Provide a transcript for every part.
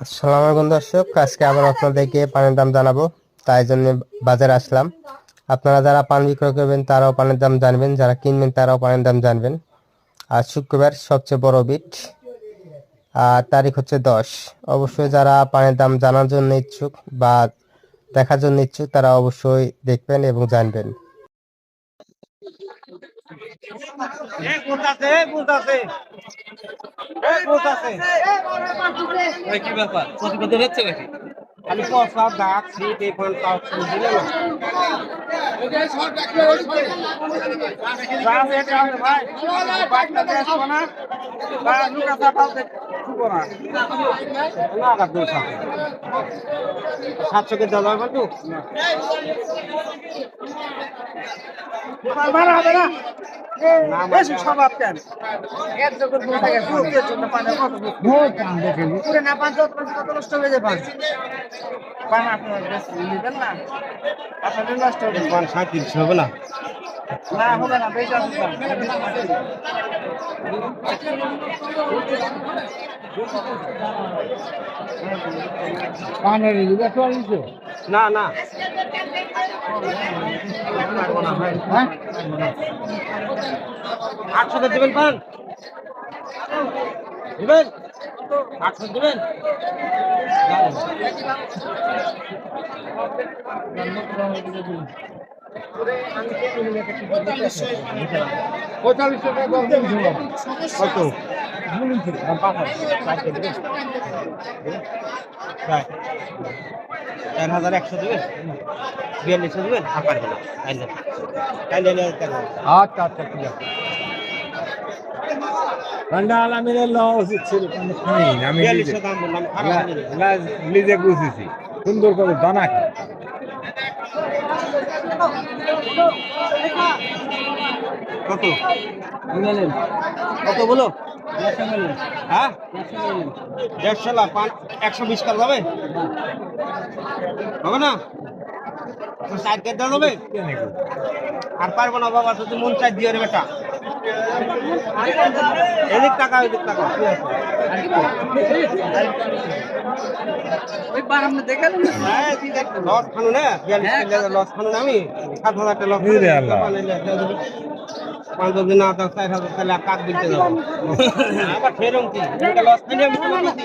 আসসালামু আলাইকুম দর্শক, আজকে আবার আপনাদেরকে পানির দাম জানাব, তাই জন্য বাজারে আসলাম। আপনারা যারা পান বিক্রয় করবেন, তারাও পানির দাম জানবেন, যারা কিনবেন, তারাও পানির দাম জানবেন। আর শুক্রবার সবচেয়ে বড় বিট, আর তারিখ হচ্ছে দশ। অবশ্যই যারা পানির দাম জানার জন্য ইচ্ছুক বা দেখার জন্য ইচ্ছুক, তারা অবশ্যই দেখবেন এবং জানবেন। কি ব্যাপার? প্রতিবেদন হচ্ছে নাকি? খালি পয়সা দাগ সিট এখন তাও দিলে না। সাতশো কে দাদা কিন্তু বেশি স্বভাব কেন এক জগৎ বলতে গেছে পুরে না পাঁচ কত নষ্ট হয়ে না হবে হবে না না হলো না বেশি আছে পানের না না। হ্যাঁ? আটশো দেবেন পান। দেবেন? আটশো দেবেন? পঁয়তাল্লিশ টাকা কত কত চার হাজার একশো দেবেন বিয়াল্লিশশো দেবেন যেতে হবে। আচ্ছা আচ্ছা ঠিক আছে ঠান্ডা আলামিনের লওয়া উচিত ছিল আমি নিজে সুন্দর করে দানা কত? কত বলো? হ্যাঁ? দেড়শো লাখ পাঁচ একশো বিশ কাল যাবে? হবে না? ষাট কেটে যাবে? আর পারব না বাবা যদি মন চাই দিয়ে বেটা এদিক টাকা এদিক টাকা লস খানো না লস খানো না আমি সাত হাজার টাকা লস। পাঁচ দিন না দশ চার হাজার তাহলে কাক দিতে যাব আবার ফেরম কি লস খাইলে আমি তোমার কাছে-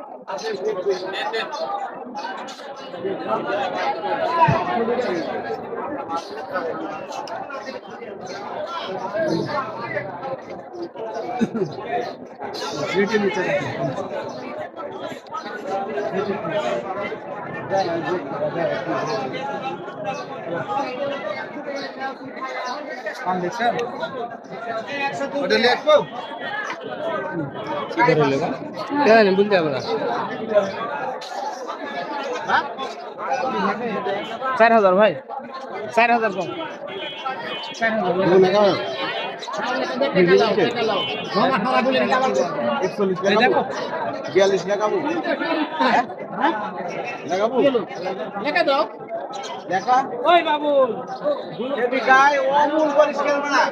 ওটা নিয়ে আসব বুঝতে হবে না। চার হাজার ভাই। চার হাজার কম। একচল্লিশ বিয়াল্লিশ লাগাবো লাগাবো লেখা দাও। দেখা ওই বাবু। যদি গায়ে অমূল করিস কেন না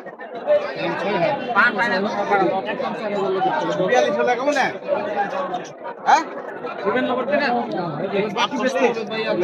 বিয়াল্লিশ লাগাবো না? হ্যাঁ? বাকি বেশি?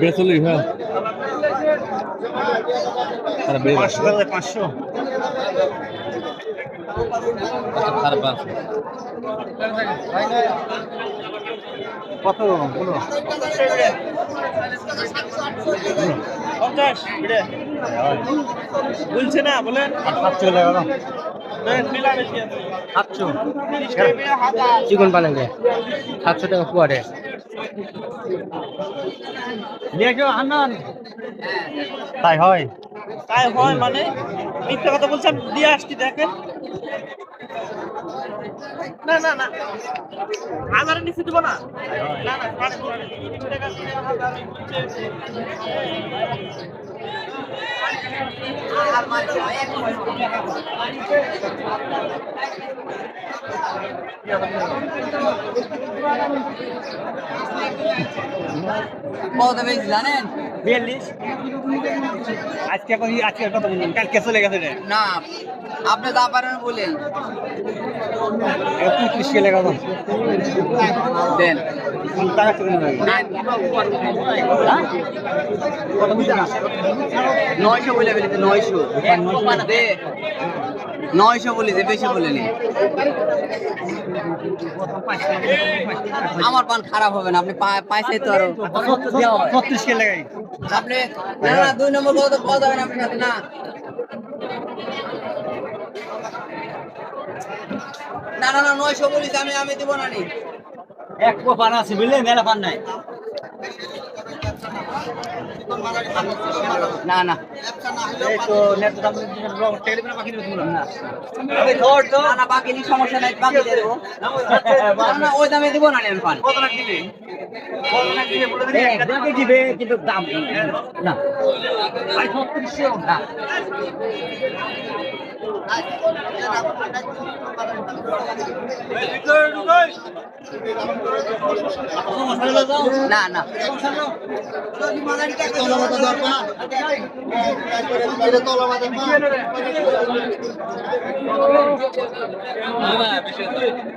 বেসলি হ্যাঁ। পাঁচশো পাঁচশো। সাড়ে পাঁচশো কত? বলো। পঞ্চাশ বলছে না বলেন সাতশো টাকা দাম সাতশো। চিকন পালেঙ্গে। সাতশো টাকা পুয়ারে তাই হয়? তাই হয় মানে মিথ্যা কথা বলছেন, দিয়ে আসছি, দেখেন। না না না। হাজারে নিচে দিব না? না না কত বেশি জানেন? বিয়াল্লিশ। আজকে এখন আজকে কথা বললাম কালকে চলে গেছে রে। না আপনি যা পারেন বলেন। পঁয়ত্রিশ কে লেখা দাম দেন। টাকা চলে যাবে। নয়শো বলে ফেলেছে নয়শো। নয়শো বলেছে বেশি বলেনি আমার পান খারাপ হবে না আপনি পা- পয়সাই তো আরও। ছত্রিশ কে লেখাই আপনি না না দুই নম্বর কত কত হবে না আপনার না। না না না নয়শো বলিস আমি আমি দিব না নি। এক পান আছে বুঝলে মেলা পান নাই। না না। এই তো নেট দাম টেলিফোনে বাকি দিতে বললাম। না। না না বাকি নি সমস্যা নাই বাকি দেবো না না ওই দামে দিব না নেন পান। কত না দিবে? কত লাখ দিবে বলে দিলে? একদমই দিবে কিন্তু দাম না। না না।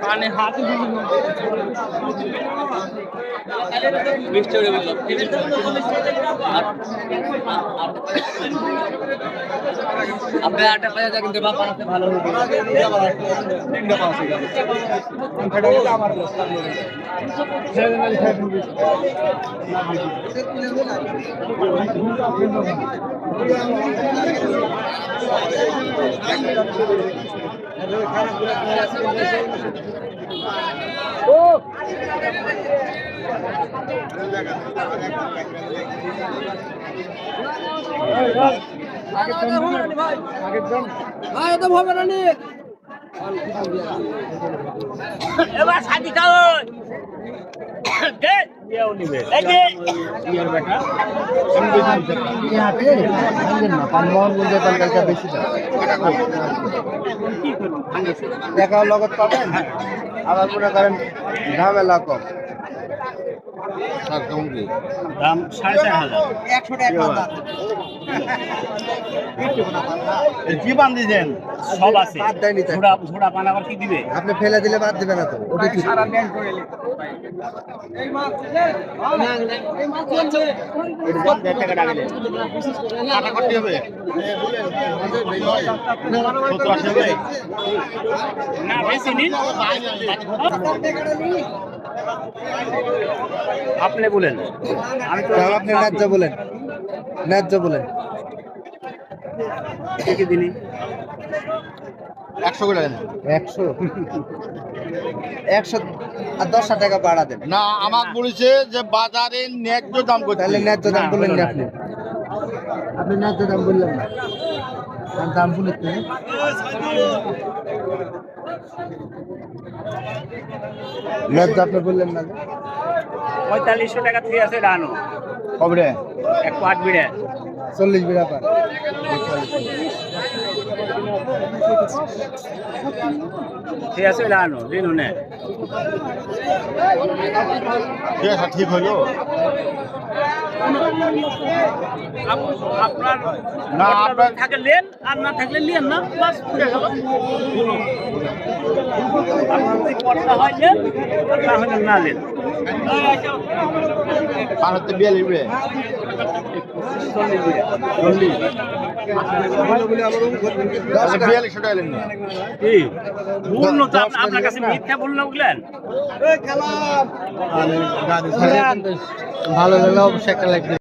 পানি হাতে আপনি আটটা বাপার হাতে ভালো হবে ভাই তো হবে না নি এবার দেখা লগত পাবেন? আবার মনে করেন ঝামেলা কম। দাম সাড়ে চার হাজার। একশো টাকা দিয়েছেন। সব আছে। পান আবার কি দিবে? আপনি ফেলে দিলে বাদ দিবে না তো ওটা কি সারা ব্যাংক করে টাকা ডাকলে কাটা করতে হবে সত্তর আশি হবে না বেশি নিন আপনি বলেন। আমি আপনি ন্যায্য বলেন। ন্যায্য দিলি? একশো করে দেন। একশো? একশো আর দশটা টাকা বাড়া দেন। না আমাকে বলেছে যে বাজারে ন্যায্য দাম করতে। ন্যায্য দাম বলেন বললেন হলো না না। আপনি আপনি ন্যায্য দাম বললেন না। দাম তুমি ন্যায্য আপনি বললেন না? পঁয়তাল্লিশশো টাকা থেকে আছে ডানো কবে এক পাট বিড়ে। চল্লিশ বিঘা পার ঠিক আছে ডানো দিন নে। ঠিক আছে ঠিক হলো। আপনার না, আপনার থাকে লেন আর না থাকলে লিয়েন না বাস গেল। আপনার হয় লেন আর না হলে না লেন পান হচ্ছে বিয়াল্লিশ আপনার কাছে মিথ্যা বলল ভালো লাগলে অবশ্যই একটা লাইক